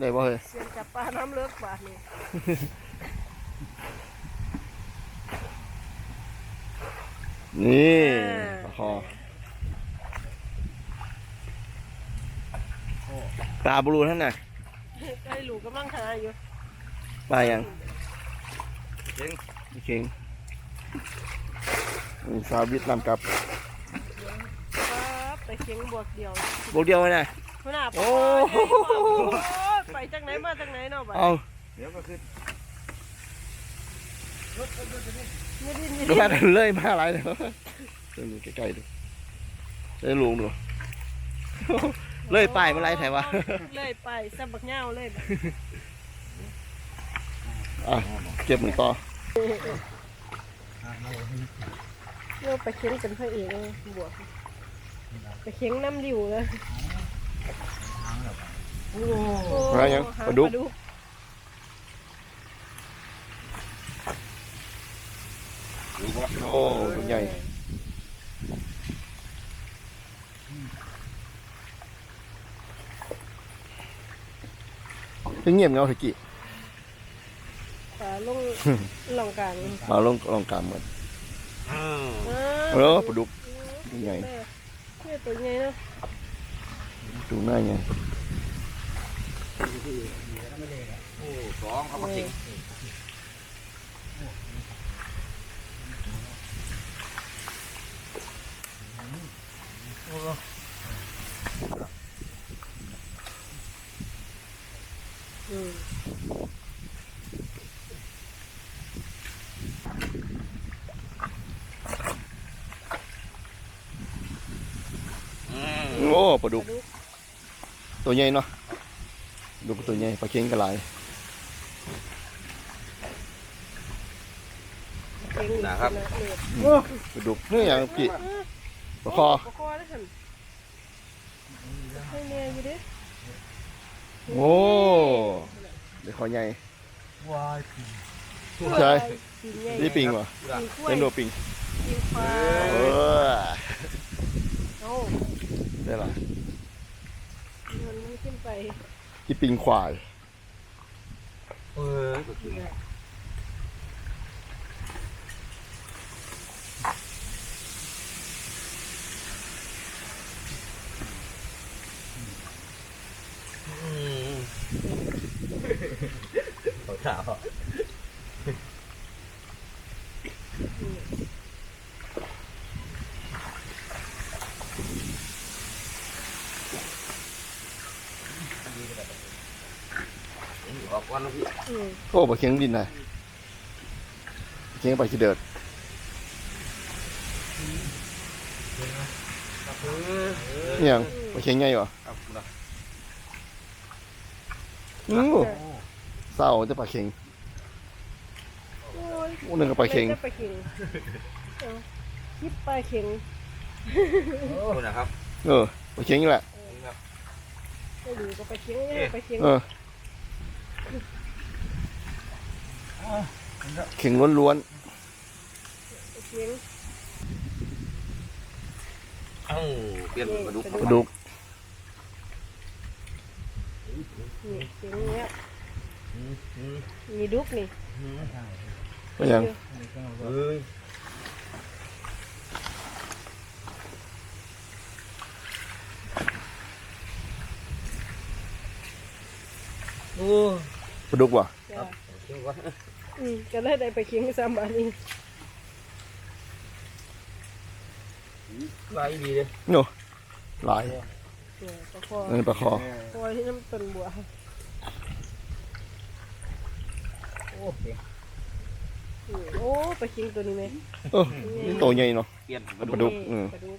ได้บ่เฮ้ยเสียงจับปลาน้ำเลิกบาดนี่นี่ปลาคอปลาบรูท่านน่ะไอ้ลูกกำลังหาอยู่ปลายังเก่งโอเคนี่สาววิทย์นำกลับครับไปเคียงบวกเดียวบวกเดียวไว้นะหัวหน้าโอ้โอ้ ไปจากไหนมาจากไหนเนาะบัดเอาเดี๋ยวก็คือนี่ดินนี่ดูดินมาเลยมาอะไรเนาะเดินใกล้ๆดูได้ลุงดูเลยป้ายมาไรแถวะเลยไปซับบักเหง้าเลยบัดอะเก็บหนึ่งต่อเรื่องไปเคียงกันพระเอกเลยบวกไปเคียงน้ำดิวเลย อ้โอ้มายังหปลาดุกโอ้ตัวใหญ่ถึงเงียบเงาตะกี้ปลาลงหลองกลางมาลงลองกลางเหมือนอ้าวเออปลาดุกตัวใหญ่แม่เนี่ยตัวใหญ่เนาะดูหน้าไง โอ้สองเอามาจริงอืมอืมโอ้ปลาดุกลาดุกตัวใหญ่เนาะ ดูตัวใหญ่ปลาเค็งกระไรเก่งนะครับปลาดุกนี่อย่างพี่ปลาคอปลาคอได้หันให้แม่อยู่ดิโอ้เดี๋ยวคอใหญ่วายใช่ปิงใหญ่นี่ปิงเหรอปิงกล้วยเป็นตัวปิงปิงควาเอยอโอ้ได้ละมันไม่ขึ้นไป ที่ปิงควาย เออก็คืออืมเขาถาม ออกวันแล้วพี่ อืม โอ้ปลาเค็งดินนะปลาเค็งไปขี้เดือดนี่ยังปลาเค็งใหญ่เหรอครับนะอู้เศร้าจะปลาเค็งโอ้ยอู้นึงกับปลาเค็งได้ปลาเค็งเอายิบปลาเค็งคุณนะครับ เออปลาเค็งนี่แหละนี่ครับได้ดูก็ปลาเค็งเนี่ยปลาเค็ง เออเค็งล้วนปลาเค็งเอ้าเปลี่ยนมาดูๆปลาดุกนี่เค็งเนี่ยอืมอืมมีดุกนี่อืมก็ยังเฮ้ยโอ้ปลาดุกว่ะจ้ะเชื่ อว่าอืมก็ได้ได้ปลาเค็งสามบาทนี่ไรดีเลยโน่หลายเนี่ยปลาคอนั่นปลาคอคอที่น้ำต้นบัวโอ้เก่งอืมโอ้ปลาเค็งตัวนี้ไหมเออนี่ตัวใหญ่เนาะเปลี่ยนปลาดุกอืมปลาดุก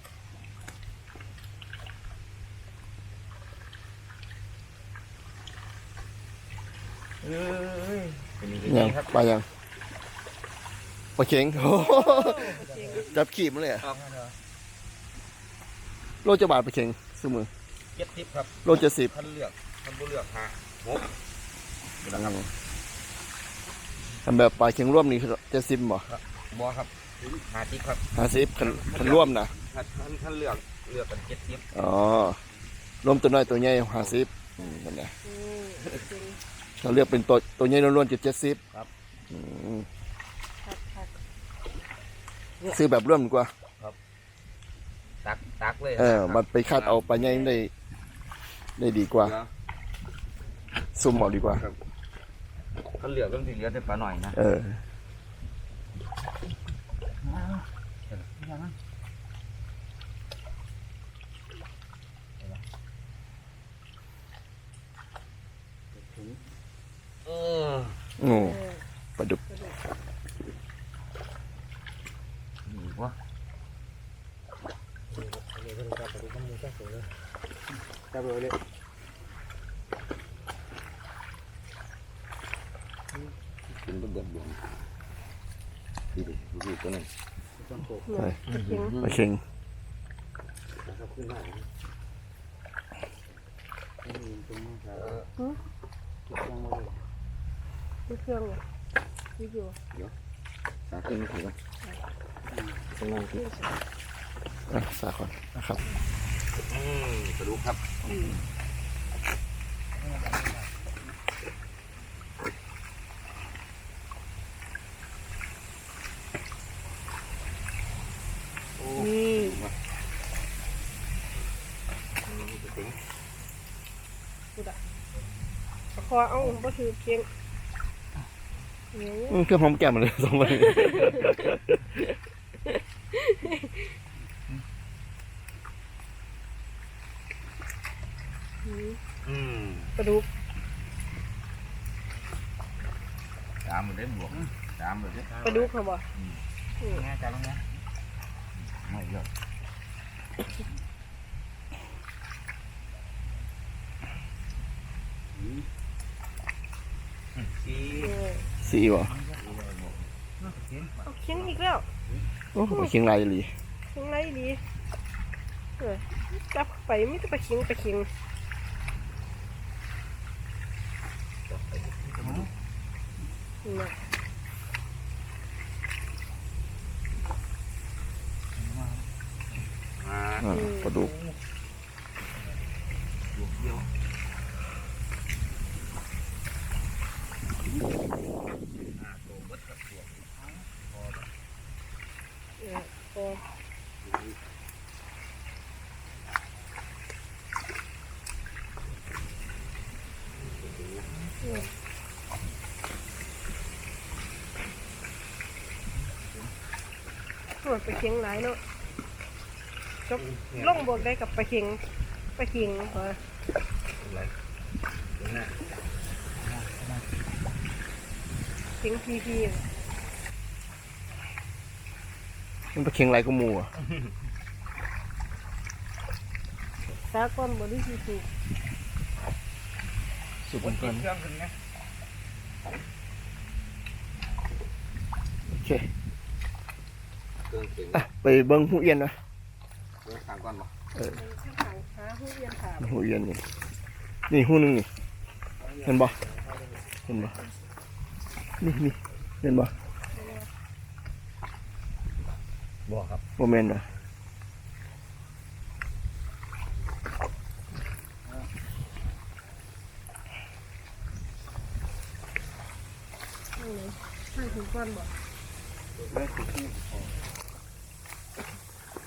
เอ้ยเป็น ยังยัไงงครับปลายังปลาเค็งโอ้โหปลาเค็งจับขีบมาเลยอะครับโลจะบาทปลาเค็งซื้อมือเจ็ดทิปครับโลเจ็ดสิบท่านเลือกท่านผู้เลือกหาหกทำแบบปลาเค็งร่วมนี่เจ็ดสิบบ่บอครับหาทิปครับห้าสิบคันคันร่วมนะท่านท่านท่านเลือกเลือกกันเจ็ดทิปอ๋อรวมตัวน้อยตัวใหญ่ห้าสิบคอืมนั่นแหละอืมจริง เราเลือกเป็นตัวตัวใหญ่ล้วนๆเจ็ดเจ็ดสิบครับ อืมคักคักซื้อแบบร่วมดีกว่า ตักตักเลยเออ มันไปคาดเอาปลาใหญ่ได้ได้ดีกว่าเดี๋ยวซุ่มเอาดีกว่าเขาเหลือก็สิเหลือแต่ปลาหน่อยนะ เออ เออ โอ้ เออ ปลาดุก กระดูก นี่วะ กินเดือดดวงดีดีดีตัวนั้นเนี่ยกระเทียมปลาเค็งมีเครื่องเหรอมีอยู่สาขึ้นมาถือว่าต้องลองนี่สิอะสาก่อนนะครับ อืมกระดูกครับอืมโอ้นี่กูดะคอเอาบ่ถือเพียงเนี่ยอืมเครื่องหอมแก้มมาเลยสองใบ อืมอืมกระดูกตามมาได้บวกตามมาได้กระดูกเขาบ่ง่ายจังนะไม่เยอะสีเออสีวะเอาเคียงอีกแล้ว โอ้ปลาเค็งลายอีหลีเคียงไรดีเออจับไปไมแต่ได้ไปเคียงไปเคียงน่ะ มา อ่าปลาดุก บวกเดียว เออพอเออโห ดไปเคียงหลายเนาะจบลงบวกได้กับไปเคียงไปเคียงพอเคียงพีพีมันไปเค็งลายก็มูอะสากลบริสุทธิ์สุดคนก่อนเครื่อนโอเค เครื่องถึงอะไปเบิ้งหูเอียนนะเครื่องทางก่อนบ่ข้างหลังหาผู้เรียนถามหูเอียนนี่นี่หูหนึงนี่เห็นบ่เห็นบ่นี่นี่เห็นบ่บ่ครับโมเมนต์อะข้างไหนข้างถึงก้อนบ่เครื่องถึง